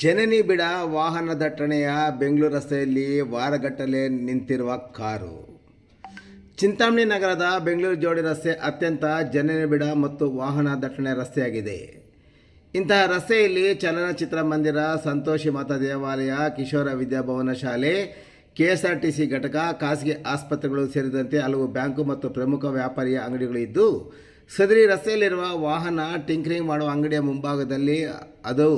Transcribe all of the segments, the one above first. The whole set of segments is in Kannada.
ಜನನಿ ಬಿಡ ವಾಹನ ದಟ್ಟಣೆಯ ಬೆಂಗಳೂರು ರಸ್ತೆಯಲ್ಲಿ ವಾರಗಟ್ಟಲೆ ನಿಂತಿರುವ ಕಾರು. ಚಿಂತಾಮಣಿ ನಗರದ ಬೆಂಗಳೂರು ಜೋಡಿ ರಸ್ತೆ ಅತ್ಯಂತ ಜನನಿ ಬಿಡ ಮತ್ತು ವಾಹನ ದಟ್ಟಣೆ ರಸ್ತೆಯಾಗಿದೆ. ಇಂತಹ ರಸ್ತೆಯಲ್ಲಿ ಚಲನಚಿತ್ರ ಮಂದಿರ, ಸಂತೋಷಿ ಮಾತಾ ದೇವಾಲಯ, ಕಿಶೋರ ವಿದ್ಯಾಭವನ ಶಾಲೆ K S R T C ಘಟಕ, ಖಾಸಗಿ ಆಸ್ಪತ್ರೆಗಳು ಸೇರಿದಂತೆ ಹಲವು ಬ್ಯಾಂಕು ಮತ್ತು ಪ್ರಮುಖ ವ್ಯಾಪಾರಿಯ ಅಂಗಡಿಗಳು ಇದ್ದು, ಸದರಿ ರಸ್ತೆಯಲ್ಲಿರುವ ವಾಹನ ಟಿಂಕರಿಂಗ್ ಮಾಡುವ ಅಂಗಡಿಯ ಮುಂಭಾಗದಲ್ಲಿ ಅದು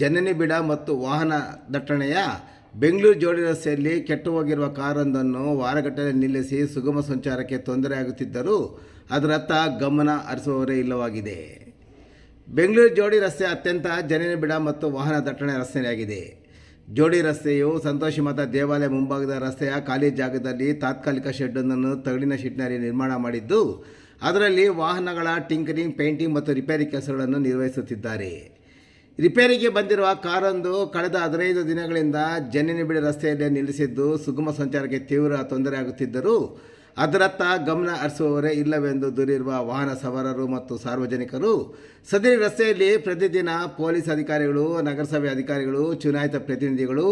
ಜನನಿ ಬಿಡ ಮತ್ತು ವಾಹನ ದಟ್ಟಣೆಯ ಬೆಂಗಳೂರು ಜೋಡಿ ರಸ್ತೆಯಲ್ಲಿ ಕೆಟ್ಟು ಹೋಗಿರುವ ಕಾರೊಂದನ್ನು ವಾರಗಟ್ಟಲೆ ನಿಲ್ಲಿಸಿ ಸುಗಮ ಸಂಚಾರಕ್ಕೆ ತೊಂದರೆಯಾಗುತ್ತಿದ್ದರೂ ಅದರತ್ತ ಗಮನ ಹರಿಸುವವರೇ ಇಲ್ಲವಾಗಿದೆ. ಬೆಂಗಳೂರು ಜೋಡಿ ರಸ್ತೆ ಅತ್ಯಂತ ಜನನಿ ಬಿಡ ಮತ್ತು ವಾಹನ ದಟ್ಟಣೆ ರಸ್ತೆಯಾಗಿದೆ. ಜೋಡಿ ರಸ್ತೆಯು ಸಂತೋಷಿ ಮತ ದೇವಾಲಯ ಮುಂಭಾಗದ ರಸ್ತೆಯ ಖಾಲಿ ಜಾಗದಲ್ಲಿ ತಾತ್ಕಾಲಿಕ ಶೆಡ್ಡೊಂದನ್ನು ತಗಡಿನ ಶೆಡ್ನಲ್ಲಿ ನಿರ್ಮಾಣ ಮಾಡಿದ್ದು, ಅದರಲ್ಲಿ ವಾಹನಗಳ ಟಿಂಕರಿಂಗ್, ಪೇಂಟಿಂಗ್ ಮತ್ತು ರಿಪೇರಿ ಕೆಲಸಗಳನ್ನು ನಿರ್ವಹಿಸುತ್ತಿದ್ದಾರೆ. ರಿಪೇರಿಗೆ ಬಂದಿರುವ ಕಾರೊಂದು ಕಳೆದ ಹದಿನೈದು ದಿನಗಳಿಂದ ಜನ್ನಿನಿಬಿಡಿ ರಸ್ತೆಯಲ್ಲೇ ನಿಲ್ಲಿಸಿದ್ದು, ಸುಗಮ ಸಂಚಾರಕ್ಕೆ ತೀವ್ರ ತೊಂದರೆ ಆಗುತ್ತಿದ್ದರೂ ಅದರತ್ತ ಗಮನ ಹರಿಸುವವರೇ ಇಲ್ಲವೆಂದು ದೂರಿರುವ ವಾಹನ ಸವಾರರು ಮತ್ತು ಸಾರ್ವಜನಿಕರು, ಸದರಿ ರಸ್ತೆಯಲ್ಲಿ ಪ್ರತಿದಿನ ಪೊಲೀಸ್ ಅಧಿಕಾರಿಗಳು, ನಗರಸಭೆ ಅಧಿಕಾರಿಗಳು, ಚುನಾಯಿತ ಪ್ರತಿನಿಧಿಗಳು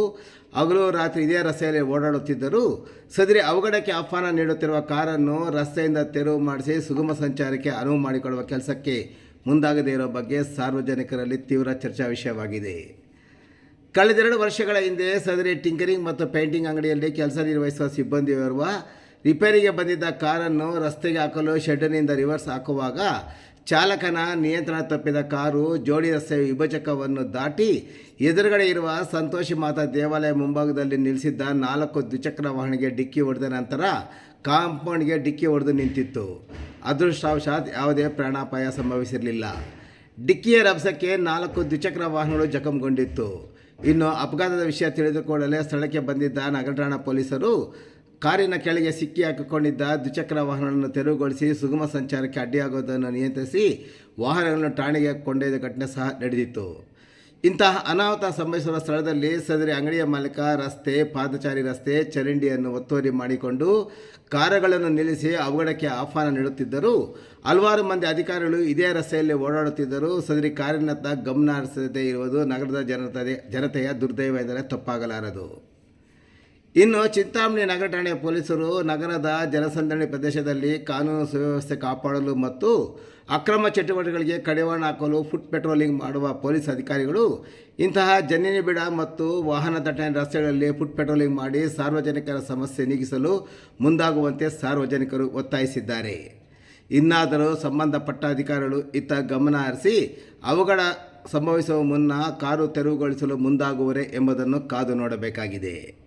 ಹಗಲು ರಾತ್ರಿ ಇದೇ ರಸ್ತೆಯಲ್ಲಿ ಓಡಾಡುತ್ತಿದ್ದರು. ಸದರಿ ಅವಘಡಕ್ಕೆ ಆಹ್ವಾನ ನೀಡುತ್ತಿರುವ ಕಾರನ್ನು ರಸ್ತೆಯಿಂದ ತೆರವು ಮಾಡಿಸಿ ಸುಗಮ ಸಂಚಾರಕ್ಕೆ ಅನುವು ಮಾಡಿಕೊಳ್ಳುವ ಕೆಲಸಕ್ಕೆ ಮುಂದಾಗದೇ ಇರೋ ಬಗ್ಗೆ ಸಾರ್ವಜನಿಕರಲ್ಲಿ ತೀವ್ರ ಚರ್ಚಾ ವಿಷಯವಾಗಿದೆ. ಕಳೆದೆರಡು ವರ್ಷಗಳ ಹಿಂದೆ ಸದರಿ ಟಿಂಕರಿಂಗ್ ಮತ್ತು ಪೇಂಟಿಂಗ್ ಅಂಗಡಿಯಲ್ಲಿ ಕೆಲಸ ನಿರ್ವಹಿಸುವ ಸಿಬ್ಬಂದಿಯೋರ್ವ ರಿಪೇರಿಗೆ ಬಂದಿದ್ದ ಕಾರನ್ನು ರಸ್ತೆಗೆ ಹಾಕಲು ಶೆಡ್ಡಿನಿಂದ ರಿವರ್ಸ್ ಹಾಕುವಾಗ ಚಾಲಕನ ನಿಯಂತ್ರಣ ತಪ್ಪಿದ ಕಾರು ಜೋಡಿ ರಸ್ತೆ ವಿಭಜಕವನ್ನು ದಾಟಿ ಎದುರುಗಡೆ ಇರುವ ಸಂತೋಷಿ ಮಾತಾ ದೇವಾಲಯ ಮುಂಭಾಗದಲ್ಲಿ ನಿಲ್ಲಿಸಿದ್ದ ನಾಲ್ಕು ದ್ವಿಚಕ್ರ ವಾಹನಕ್ಕೆ ಡಿಕ್ಕಿ ಹೊಡೆದ ನಂತರ ಕಾಂಪೌಂಡ್ಗೆ ಡಿಕ್ಕಿ ಹೊಡೆದು ನಿಂತಿತ್ತು. ಅದೃಷ್ಟವಶಾತ್ ಯಾವುದೇ ಪ್ರಾಣಾಪಾಯ ಸಂಭವಿಸಿರಲಿಲ್ಲ. ಡಿಕ್ಕಿಯ ರಭಸಕ್ಕೆ ನಾಲ್ಕು ದ್ವಿಚಕ್ರ ವಾಹನಗಳು ಜಖಂಗೊಂಡಿತ್ತು. ಇನ್ನು ಅಪಘಾತದ ವಿಷಯ ತಿಳಿದುಕೊಳ್ಳಲೇ ಸ್ಥಳಕ್ಕೆ ಬಂದಿದ್ದ ನಗರ ಠಾಣಾ ಪೊಲೀಸರು ಕಾರಿನ ಕೆಳಗೆ ಸಿಕ್ಕಿ ಹಾಕಿಕೊಂಡಿದ್ದ ದ್ವಿಚಕ್ರ ವಾಹನಗಳನ್ನು ತೆರವುಗೊಳಿಸಿ ಸುಗಮ ಸಂಚಾರಕ್ಕೆ ಅಡ್ಡಿಯಾಗೋದನ್ನು ನಿಯಂತ್ರಿಸಿ ವಾಹನಗಳನ್ನು ಠಾಣೆಗೆ ಕೊಂಡೊಯ್ದ ಘಟನೆ ಸಹ ನಡೆದಿತ್ತು. ಇಂತಹ ಅನಾಹುತ ಸಂಭವಿಸುವ ಸ್ಥಳದಲ್ಲಿ ಸದರಿ ಅಂಗಡಿಯ ಮಾಲೀಕ, ರಸ್ತೆ, ಪಾದಚಾರಿ ರಸ್ತೆ, ಚರಂಡಿಯನ್ನು ಒತ್ತುವರಿ ಮಾಡಿಕೊಂಡು ಕಾರುಗಳನ್ನು ನಿಲ್ಲಿಸಿ ಅವಘಡಕ್ಕೆ ಆಹ್ವಾನ ನೀಡುತ್ತಿದ್ದರು. ಹಲವಾರು ಮಂದಿ ಅಧಿಕಾರಿಗಳು ಇದೇ ರಸ್ತೆಯಲ್ಲಿ ಓಡಾಡುತ್ತಿದ್ದರು ಸದರಿ ಕಾರಿನತ್ತ ಗಮನ ಹರಿಸದೇ ಇರುವುದು ನಗರದ ಜನತೆ, ಜನತೆಯ ದುರ್ದೈವ ಎಂದರೆ ತಪ್ಪಾಗಲಾರದು. ಇನ್ನು ಚಿಂತಾಮಣಿ ನಗರ ಠಾಣೆಯ ಪೊಲೀಸರು ನಗರದ ಜನಸಂದಣಿ ಪ್ರದೇಶದಲ್ಲಿ ಕಾನೂನು ಸುವ್ಯವಸ್ಥೆ ಕಾಪಾಡಲು ಮತ್ತು ಅಕ್ರಮ ಚಟುವಟಿಕೆಗಳಿಗೆ ಕಡಿವಾಣ ಹಾಕಲು ಫುಟ್ ಪೆಟ್ರೋಲಿಂಗ್ ಮಾಡುವ ಪೊಲೀಸ್ ಅಧಿಕಾರಿಗಳು ಇಂತಹ ಜನ್ನಿನಿ ಬಿಡ ಮತ್ತು ವಾಹನ ದಟ್ಟಣೆ ರಸ್ತೆಗಳಲ್ಲಿ ಫುಟ್ ಪೆಟ್ರೋಲಿಂಗ್ ಮಾಡಿ ಸಾರ್ವಜನಿಕರ ಸಮಸ್ಯೆ ನೀಗಿಸಲು ಮುಂದಾಗುವಂತೆ ಸಾರ್ವಜನಿಕರು ಒತ್ತಾಯಿಸಿದ್ದಾರೆ. ಇನ್ನಾದರೂ ಸಂಬಂಧಪಟ್ಟ ಅಧಿಕಾರಿಗಳು ಇತ್ತ ಗಮನ ಹರಿಸಿ ಅವುಗಳ ಸಂಭವಿಸುವ ಮುನ್ನ ಕಾರು ತೆರವುಗೊಳಿಸಲು ಮುಂದಾಗುವರೆ ಎಂಬುದನ್ನು ಕಾದು ನೋಡಬೇಕಾಗಿದೆ.